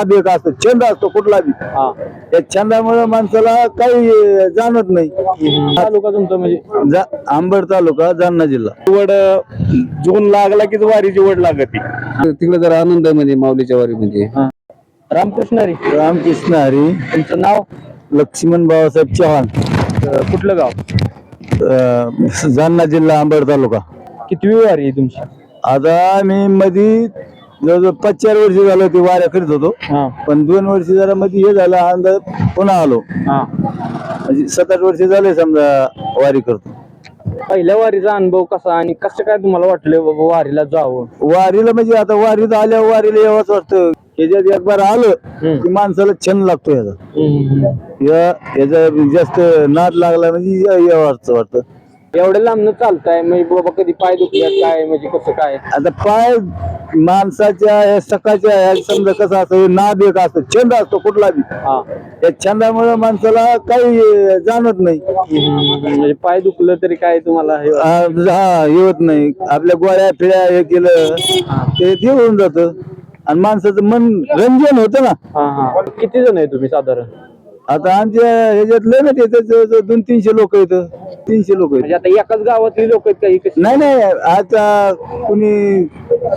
एक असतो छंद असतो कुठला बी. हा. त्या छंदामुळे माणसाला काही जाणत नाही. तालुका तुमचा म्हणजे? जा आंबड तालुका जालना जिल्हा. वड जून लागला की वारीची वड लागती. तिकडे जरा आनंद आहे म्हणजे माऊलीच्या वारीमध्ये रामकृष्ण हरी. रामकृष्ण हरी. तुमचं नाव? लक्ष्मण बाबासाहेब चव्हाण. अं, कुठलं गाव? अं, जालना जिल्हा आंबड तालुका. कितवी वारी आहे तुमची? आता मी मधी जवळजवळ पाच चार वर्ष झालं ते वाऱ्या करीत होतो. पण दोन वर्ष जरा मध्ये हे झालं अंदाज पुन्हा आलो. हा. म्हणजे सात आठ वर्ष झाले समजा वारी करतो. पहिल्या वारीचा अनुभव कसा आणि कसं काय तुम्हाला वाटलं बाबा वारीला जावं? वारीला म्हणजे आता वारीत आल्यावर वारीला यावंच वाटतं. याच्यात एक बार आलं की माणसाला छंद लागतो याचा या याचा जास्त नाद लागला म्हणजे यावंच वाटतं. एवढ्या लांबनं चालताय म्हणजे बाबा कधी पाय दुखल्यात काय म्हणजे कसं काय? आता पाय माणसाच्या या सकाळच्या ह्या समजा कसं असतं नाद एक असतो छंद असतो कुठला बी. हा. त्या छंदामुळे माणसाला काही जाणत नाही. म्हणजे पाय दुखलं तरी काय तुम्हाला हे हा हा, येत नाही. आपल्या गोळ्या फिळ्या हे केलं ते ते होऊन जात. आणि माणसाचं मन रंजन होतं ना. हा हा. किती जण आहे तुम्ही साधारण? आता आमच्या ह्याच्यात लय ना ते दोन तीनशे लोक येतं तीनशे लोक आहेत म्हणजे आता एकाच गावातली लोक आहेत काही नाही नाही आता कुणी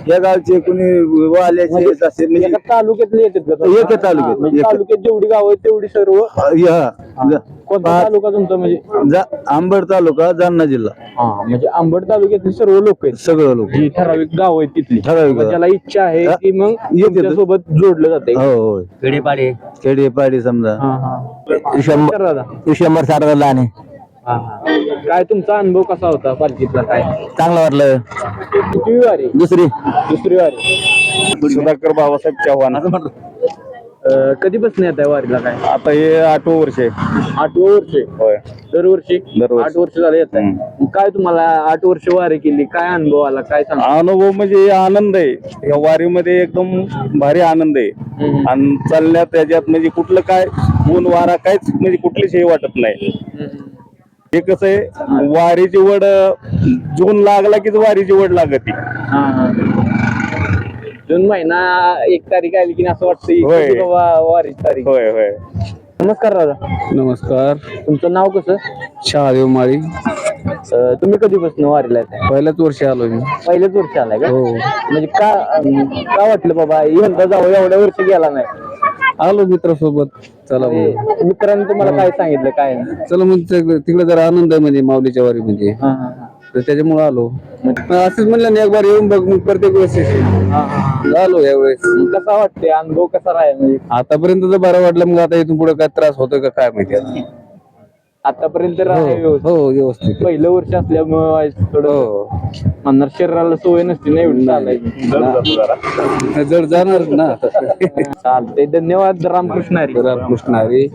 या गावचे कुणी वाल्याचे येत असेल म्हणजे एका तालुक्यातले येतात का? एका तालुक्यात. म्हणजे. तालुक्यात जेवढी गाव आहेत तेवढी सर्व हा, जा- कोणता तालुका तुमचा म्हणजे? जा- आंबड तालुका जालना जिल्हा. हा म्हणजे आंबड तालुक्यातली सर्व लोक आहेत. सगळं लोक जी ठराविक गाव आहेत तिथली. ठराविक मग गाव. ज्याला इच्छा आहे हा, ती मग. सोबत जोडलं जाते हो हो. खेडेपाडे. खेडे पाडी समजा. हा हा. शंभर दादा. शंभर साठ लहान हा, हा. काय तुमचा अनुभव कसा होता पालखीतला? काय? चांगलं वाटलं. किती वारी? दुसरी. दुसरी वारी. सुधाकर बाबासाहेब चव्हाण अं, कधीपासून येत आहे वारीला काय? आता हे आठवं वर्ष आहे. आठवं वर्ष आहे. होय. दरवर्षी? दरवर्षी. आठ वर्ष झाले येत आहे काय तुम्हाला आठ वर्ष वारी केली? काय अनुभव आला? काय सांग? अनुभव म्हणजे आनंद आहे. या वारीमध्ये एकदम भारी आनंद आहे. आणि चालण्यात त्याच्यात म्हणजे कुठलं काय ऊन वारा काहीच म्हणजे कुठलीच हे वाटत नाही. हे कसं आहे वारीची वड जून लागला की वारीची वड लागती. जून महिना एक तारीख आली की असं वाटतं होय. बाबा वारीची तारीख. होय होय. नमस्कार दादा. नमस्कार. तुमचं नाव कसं? शहादेव माळी. अं, तुम्ही कधीपासून वारीला येताय? पहिल्याच वर्षी आलो मी. पहिलेच वर्ष आलाय का? हो. म्हणजे का अं, का वाटलं बाबा यंदा जावं एवढ्या वर्ष गेला नाही? आलो मित्रासोबत. चला. म्हणजे मित्रांनी तुम्हाला काय सांगितलं काय नाही? चला म्हणजे तिकडे जरा आनंद आहे म्हणजे माऊलीच्या वारीमध्ये. हा, हा, हा. तर त्याच्यामुळे आलो. असंच म्हणलं ना एक बार येऊन बघ मग प्रत्येक वेळेस हा, हा. आलो यावेळेस. कसा वाटते अनुभव कसा राहील म्हणजे? आतापर्यंत तर बरं वाटलं मग आता इथून पुढे काय त्रास होतोय का काय माहिती आता. आतापर्यंत व्यवस्थित. हो व्यवस्थित. पहिलं वर्ष असल्यामुळे थोडं. हो. म्हणणार शरीराला सवय नसते ना एवढी. चालायची. जड जाणार ना. चालतंय. धन्यवाद. रामकृष्ण हरी. रामकृष्ण हरी.